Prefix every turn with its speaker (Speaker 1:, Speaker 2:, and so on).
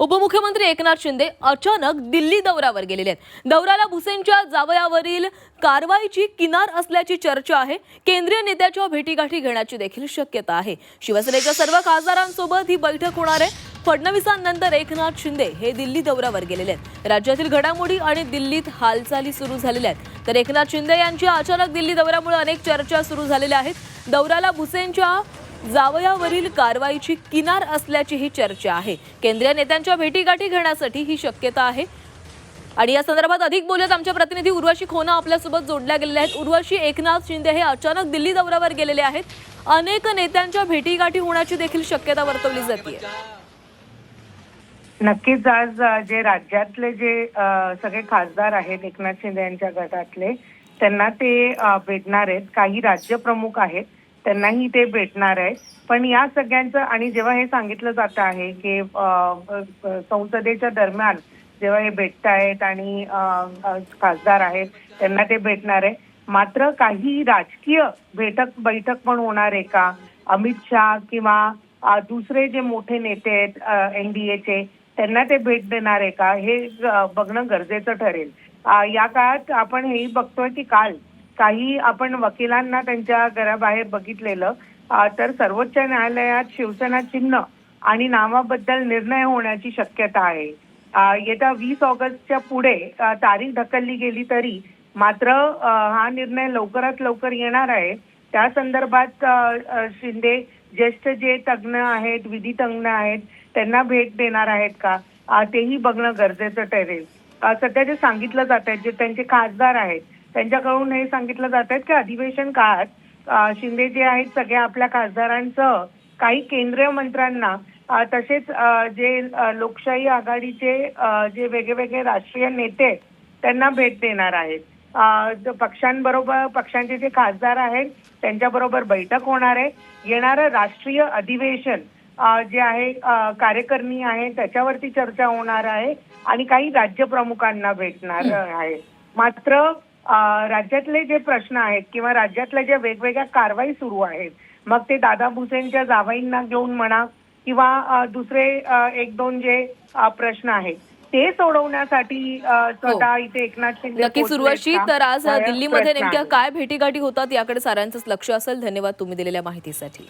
Speaker 1: उपमुख्यमंत्री एकनाथ शिंदे अचानक दिल्ली दौऱ्यावर गेलेले आहेत. दौऱ्याला भुसेनच्या जावयावरील कारवाईची किनार असल्याची चर्चा आहे. केंद्रीय नेत्याच्या भेटीगाठी घेण्याची देखील शक्यता आहे. शिवसेनेच्या सर्व खासदारांसोबत ही बैठक होणार आहे. फडणवीसांनंतर एकनाथ शिंदे हे दिल्ली दौऱ्यावर गेलेले आहेत. राज्यातील घडामोडी आणि दिल्लीत हालचाली सुरू झालेल्या आहेत. तर एकनाथ शिंदे यांच्या अचानक दिल्ली दौऱ्यामुळे अनेक चर्चा सुरू झालेल्या आहेत. दौऱ्याला भुसेनच्या जावयावरील कारवाईची किनार असल्याची ही चर्चा आहे. केंद्रीय नेत्यांच्या भेटीगाठी घेण्यासाठी ही शक्यता आहे. आणि या संदर्भात अधिक बोलत आमच्या प्रतिनिधी उर्वशी खोना आपल्यासोबत जोडल्या गेलेल्या आहेत. उर्वशी एकनाथ शिंदे हे अचानक दिल्ली दौऱ्यावर गेलेले आहेत. अनेक नेत्यांच्या भेटीगाठी होण्याची देखील शक्यता वर्तवली जाते
Speaker 2: नक्कीच आज जे राज्यातले जे सगळे खासदार आहेत एकनाथ शिंदे यांच्या गटातले त्यांना ते भेटणार आहेत. काही राज्य प्रमुख आहेत. त्यांनाही ते भेटणार आहे पण या सगळ्यांचं आणि जेव्हा हे सांगितलं जात आहे की संसदेच्या दरम्यान जेव्हा हे भेटत आहेत आणि खासदार आहेत त्यांना ते भेटणार आहे. मात्र काही राजकीय बैठक बैठक पण होणार आहे का? अमित शहा किंवा दुसरे जे मोठे नेते आहेत एनडीएचे त्यांना ते भेट देणार आहे का? हे बघणं गरजेचं ठरेल. या काळात आपण हेही बघतोय की काल काही आपण वकिलांना त्यांच्या घराबाहेर बघितलेलं तर सर्वोच्च न्यायालयात शिवसेना चिन्ह आणि नावाबद्दल निर्णय होण्याची शक्यता आहे. येत्या वीस ऑगस्टच्या पुढे तारीख ढकलली गेली तरी मात्र हा निर्णय लवकरात लवकर येणार आहे. त्या संदर्भात शिंदे ज्येष्ठ जे तज्ज्ञ आहेत विधी तज्ज्ञ आहेत त्यांना भेट देणार आहेत का? तेही बघणं गरजेचं ठरेल. सध्या जे सांगितलं जात आहे जे त्यांचे खासदार आहेत त्यांच्याकडून हे सांगितलं जात आहे की अधिवेशन काळात शिंदे जे आहेत सगळ्या आपल्या खासदारांसह काही केंद्रीय मंत्र्यांना तसेच जे लोकशाही आघाडीचे जे वेगवेगळे राष्ट्रीय नेते त्यांना भेट देणार आहेत. पक्षांबरोबर पक्षांचे जे खासदार आहेत त्यांच्याबरोबर बैठक होणार आहे. येणारं राष्ट्रीय अधिवेशन जे आहे कार्यकारिणी आहे त्याच्यावरती चर्चा होणार आहे आणि काही राज्य प्रमुखांना भेटणार आहे. मात्र राज्यातले जे प्रश्न आहेत किंवा राज्यातल्या ज्या वेगवेगळ्या कारवाई सुरू आहेत मग ते दादा भुसेनच्या जावाईंना घेऊन म्हणा किंवा दुसरे एक दोन जे प्रश्न आहेत ते सोडवण्यासाठी स्वतः इथे एकनाथ शिंदे
Speaker 1: हो. नक्कीच
Speaker 2: का?
Speaker 1: तर आज
Speaker 2: हा
Speaker 1: दिल्लीमध्ये नेमक्या. काय भेटीगाठी होतात याकडे साऱ्यांचंच लक्ष असेल धन्यवाद तुम्ही दिलेल्या माहितीसाठी